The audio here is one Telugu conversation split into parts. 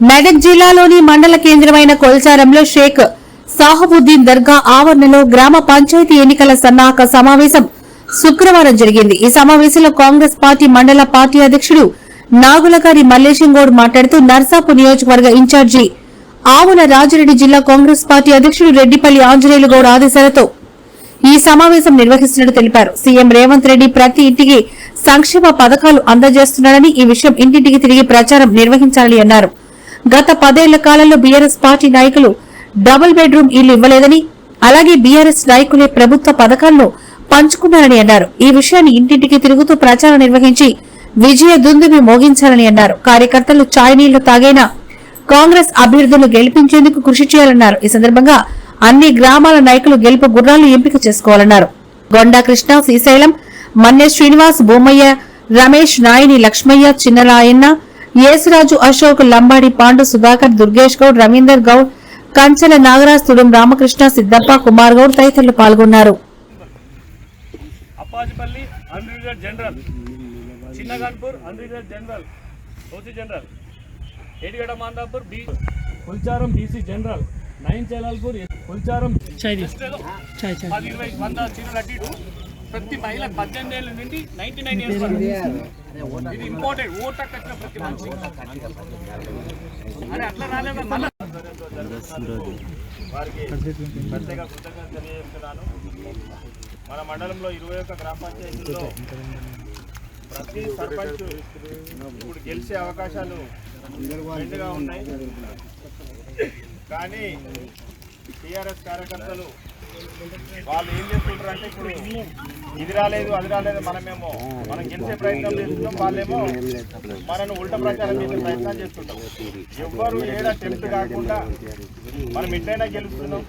మెదక్ జిల్లాలోని మండల కేంద్రమైన కొల్చారంలో షేక్ సాహబుద్దీన్ దర్గా ఆవరణలో గ్రామ పంచాయతీ ఎన్నికల సన్నాహక సమావేశం శుక్రవారం జరిగింది. ఈ సమావేశంలో కాంగ్రెస్ పార్టీ మండల పార్టీ అధ్యక్షుడు నాగులగారి మల్లేశం గౌడ్ మాట్లాడుతూ నర్సాపు నియోజకవర్గ ఇన్ఛార్జి ఆవుల రాజిరెడ్డి జిల్లా కాంగ్రెస్ పార్టీ అధ్యక్షుడు రెడ్డిపల్లి ఆంజనేయులు గౌడ్ ఆదేశాలతో ఈ సమావేశం నిర్వహిస్తున్నట్టు తెలిపారు. సీఎం రేవంత్ రెడ్డి ప్రతి ఇంటికి సంక్షేమ పథకాలు అందజేస్తున్నారని ఈ విషయం ఇంటింటికి తిరిగి ప్రచారం నిర్వహించాలని అన్నారు. గత పదేళ్ళ కాలంలో బీఆర్ఎస్ పార్టీ నాయకులు డబుల్ బెడ్రూమ్ ఇల్లు ఇవ్వలేదని అలాగే బీఆర్ఎస్ నాయకులే ప్రభుత్వ పథకాలను పంచుకున్నారని అన్నారు. ఈ విషయాన్ని ఇంటింటికి తిరుగుతూ ప్రచారం నిర్వహించి విజయ దుందుబి మోగించాలని అన్నారు. కార్యకర్తలు చాయ్ నీళ్ళు తాగైనా కాంగ్రెస్ అభ్యర్థులు గెలిపించేందుకు కృషి చేయాలన్నారు. ఈ సందర్భంగా అన్ని గ్రామాల నాయకులు గెలుపు గుర్రాలు ఎంపిక చేసుకోవాలన్నారు. గొండా కృష్ణ శ్రీశైలం మన్నె శ్రీనివాస్ బొమ్మయ్య రమేష్ నాయని లక్ష్మయ్య చిన్నరాయన్న యేసురాజు అశోక్ లంబాడి పాండు సుధాకర్ దుర్గేష్ గౌడ్ రవీందర్ గౌడ్ కంచెల నాగరాజ్ తుడుం రామకృష్ణ సిద్దప్ప కుమార్ గౌడ్ తదితరులు పాల్గొన్నారు. Appajipalli unreserved general Chinnaganpur unreserved general OC general Edigada Mandapur B Kulcharam BC general nine Chelalpur Kulcharam పది ఇరవై వంద చీరలు ప్రతి మహిళ పద్దెనిమిది ఏళ్ళ నుండి నైన్టీ నైన్ ఇయర్స్ వరకు. ఇది ఇంపార్టెంట్ ఓటర్ కట్టిన ప్రతి మనిషి అరే అట్లా రాలేదు? మళ్ళా వారికి ప్రత్యేక కృతజ్ఞత తెలియజేస్తున్నాను మన మండలంలో ఇరవై ఒక్క గ్రామ పంచాయతీల్లో ప్రతి సర్పంచ్ ఇప్పుడు గెలిచే అవకాశాలు మెండుగా ఉన్నాయి. కానీ టీఆర్ఎస్ కార్యకర్తలు వాళ్ళు ఏం చేస్తుంటారు అంటే ఇప్పుడు ఇది రాలేదు అది రాలేదు మనమేమో మనం గెలిచే ప్రయత్నం చేస్తున్నాం వాళ్ళేమో మనను ఉల్ట ప్రచారం చేసే ప్రయత్నం చేస్తుంటాం. ఎవ్వరు ఏడా టెంప్ట్ కాకుండా మనం ఎట్లయినా గెలుస్తున్నాం.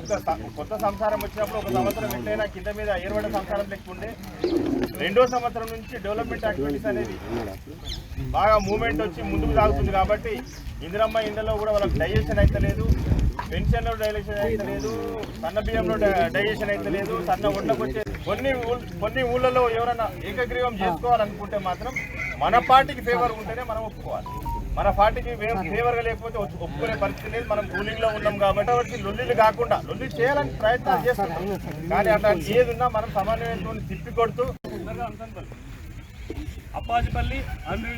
ఒక కొత్త సంసారం వచ్చినప్పుడు ఒక సంవత్సరం ఎట్లయినా కింద మీద ఏర్పడే సంసారం లేకుండే రెండో సంవత్సరం నుంచి డెవలప్మెంట్ యాక్టివిటీస్ అనేది బాగా మూమెంట్ వచ్చి ముందుకు సాగుతుంది కాబట్టి ఇందిరమ్మ ఇందులో కూడా వాళ్ళకి డైజెషన్ అయితే లేదు పెన్షన్లో డైజెషన్ అయితే లేదు సన్న బియ్యంలో డైజెషన్ అయితే లేదు సన్న వంటకు వచ్చే కొన్ని కొన్ని ఊళ్ళలో ఎవరైనా ఏకగ్రీవం చేసుకోవాలనుకుంటే మాత్రం మన పార్టీకి ఫేవర్ ఉంటేనే మనం ఒప్పుకోవాలి. మన పార్టీకి ఫేవర్గా లేకపోతే ఒప్పు- ఒప్పుకునే పరిస్థితి లేదు మనం రూలింగ్లో ఉన్నాం కాబట్టి. లొల్లిలు కాకుండా లొల్లి చేయాలని ప్రయత్నాలు చేస్తున్నాం. కానీ అట్లా ఏది ఉన్నా మనం సమన్వయంతో తిప్పి కొడుతూ అప్పాజిపల్లి అన్రిజర్వ్